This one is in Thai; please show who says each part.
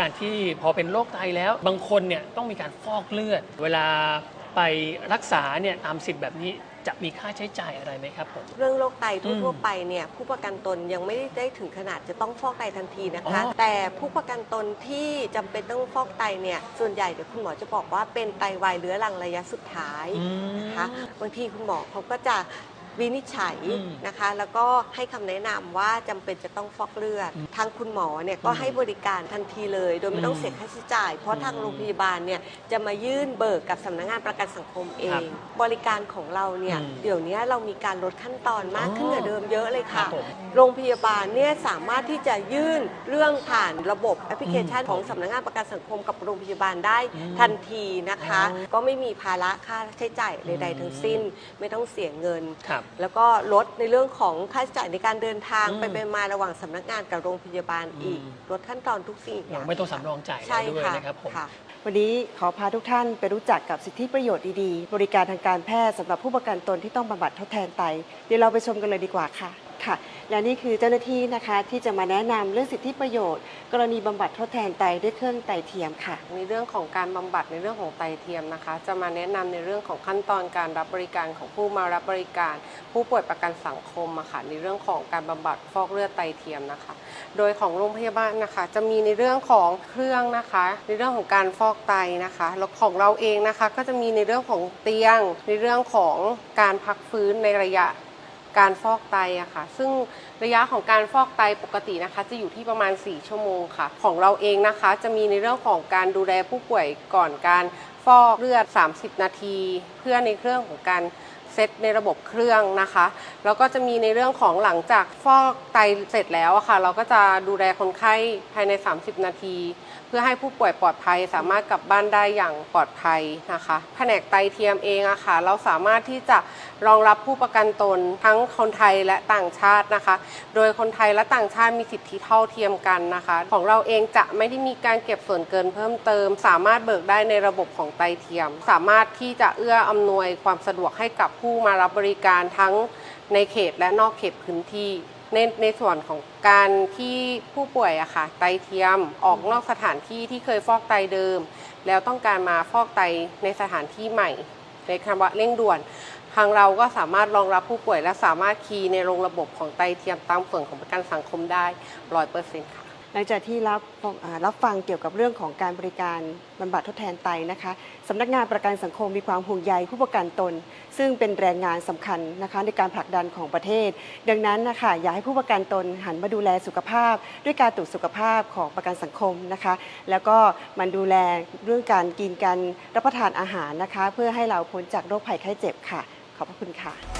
Speaker 1: การที่พอเป็นโรคไตแล้ว บางคนเนี่ยต้องมีการฟอกเลือด เวลาไปรักษาเนี่ยตามสิทธิ์แบบนี้จะมีค่าใช้จ่ายอะไรไหมครับผม
Speaker 2: เรื่องโรคไต
Speaker 1: อื
Speaker 2: ทั่ว
Speaker 1: ม
Speaker 2: ๆไปเนี่ยผู้ประกันตนยังไม่ได้ถึงขนาดจะต้องฟอกไตทันทีนะคะ
Speaker 1: อ๋อ
Speaker 2: แต่ผู้ประกันตนที่จำเป็นต้องฟอกไตเนี่ยส่วนใหญ่เดี๋ยวคุณหมอจะบอกว่าเป็นไตวายเรื้อรังระยะสุดท้าย
Speaker 1: อืม
Speaker 2: นะคะบางทีคุณหมอเขาก็จะ วินิจฉัย
Speaker 1: อืม
Speaker 2: นะคะ แล้วก็ให้คำแนะนำว่าจำเป็นจะต้องฟอกเลือด ทางคุณหมอเนี่ยก็
Speaker 1: อืม
Speaker 2: ให้บริการทันทีเลย โดยไม่ต้อง
Speaker 1: อืม
Speaker 2: เสียค่าใช้จ่าย เพราะทาง
Speaker 1: อืม
Speaker 2: โรงพยาบาลเนี่ยจะมายื่นเบิกกับสำนักงานประกันสังคมเอ
Speaker 1: ครับ
Speaker 2: งบริการของเราเนี่ย
Speaker 1: อืม
Speaker 2: เดี๋ยวนี้เรามีการลดขั้นตอนมาก
Speaker 1: อ๋อ
Speaker 2: ขึ้นกว่าเดิมเยอะเลย
Speaker 1: ครั
Speaker 2: ค่ะ
Speaker 1: บผม
Speaker 2: โรงพยาบาลเนี่ยสามารถที่จะยื่นเรื่องผ่านระบบแอปพลิเคชัน
Speaker 1: อืม
Speaker 2: ของสำนักงานประกันสังคมกับโรงพยาบาลได้
Speaker 1: อืม
Speaker 2: ทันทีนะคะ
Speaker 1: อ๋อ
Speaker 2: ก็ไม่มีภาระค่าใช้จ่ายใด ๆ ทั้งสิ้น ไม่ต้องเสียเงิน
Speaker 1: ครับ
Speaker 2: แล้วก็ลดในเรื่องของค่าใช้จ่ายในการเดินทาง
Speaker 1: อืม
Speaker 2: ไปไปมาระหว่างสำนักงานกับโรงพยาบาลอีก
Speaker 1: อืม
Speaker 2: ลดขั้นตอนทุกสิ่งอย่าง
Speaker 1: ไม่ต้องสำรองจ่าย
Speaker 2: ใช่
Speaker 1: แล้วด้วย
Speaker 2: ค่ะ
Speaker 1: นะครับผม
Speaker 2: ค่ะ
Speaker 3: วันนี้ขอพาทุกท่านไปรู้จักกับสิทธิประโยชน์ดีๆ บริการทางการแพทย์สำหรับผู้ประกันตนที่ต้องบำบัดทดแทนไต เดี๋ยวเราไปชมกันเลยดีกว่าค่ะ ค่ะ และนี่คือเจ้าหน้าที่นะคะที่จะมาแนะนำเรื่องสิทธิประโยชน์ กรณีบำบัดทดแทนไตด้วยเครื่องไตเทียมค่ะ
Speaker 4: ในเรื่องของการบำบัดในเรื่องของไตเทียมนะคะ จะมาแนะนำในเรื่องของขั้นตอนการรับบริการของผู้มารับบริการ ผู้ป่วยประกันสังคมอะค่ะในเรื่องของการบำบัดฟอกเลือดไตเทียมนะคะ โดยของโรงพยาบาลนะคะ จะมีในเรื่องของเครื่องนะคะ ในเรื่องของการฟอกไตนะคะแล้วของเราเองนะคะ ก็จะมีในเรื่องของเตียง ในเรื่องของการพักฟื้นในระยะ การฟอกไตอะค่ะ ซึ่งระยะของการฟอกไตปกตินะคะ จะอยู่ที่ประมาณ 4 ชั่วโมงค่ะ ของเราเองนะคะ จะมีในเรื่องของการดูแลผู้ป่วยก่อนการฟอกเลือด 30 นาที เพื่อในเครื่องของการเซตในระบบเครื่องนะคะ แล้วก็จะมีในเรื่องของหลังจากฟอกไตเสร็จแล้วอะค่ะ เราก็จะดูแลคนไข้ภายใน 30 นาที เพื่อให้ผู้ป่วยปลอดภัยสามารถกลับบ้านได้อย่างปลอดภัยนะคะ แผนกไตเทียมเองอะค่ะเราสามารถที่จะรองรับผู้ประกันตนทั้งคนไทยและต่างชาตินะคะ โดยคนไทยและต่างชาติมีสิทธิเท่าเทียมกันนะคะ ของเราเองจะไม่ได้มีการเก็บส่วนเกินเพิ่มเติม สามารถเบิกได้ในระบบของไตเทียม สามารถที่จะเอื้ออำนวยความสะดวกให้กับผู้มารับบริการทั้งในเขตและนอกเขตพื้นที่ ในในส่วนของการที่ผู้ป่วยอะค่ะไตเทียมออกนอกสถานที่ที่เคยฟอกไตเดิม แล้วต้องการมาฟอกไตในสถานที่ใหม่ ในคำว่าเร่งด่วน ทางเราก็สามารถรองรับผู้ป่วยและสามารถคีย์ในโรงระบบของไตเทียมตามส่วนของประกันสังคมได้ร้อยเปอร์เซ็นต์ค่ะ
Speaker 3: ลังจากที่รับรับฟังเกี่ยวกับเรื่องของการบริการบำบัดทดแทนไตนะคะสำนักงานประกันสังคมมีความห่วงใยผู้ประกันตน ซึ่งเป็นแรงงานสำคัญนะคะในการผลักดันของประเทศ ดังนั้นนะคะอยากให้ผู้ประกันตนหันมาดูแลสุขภาพ ด้วยการตรวจสุขภาพของประกันสังคมนะคะ แล้วก็มันดูแลเรื่องการกินการรับประทานอาหารนะคะ เพื่อให้เราพ้นจากโรคภัยไข้เจ็บค่ะ ขอบพระคุณค่ะ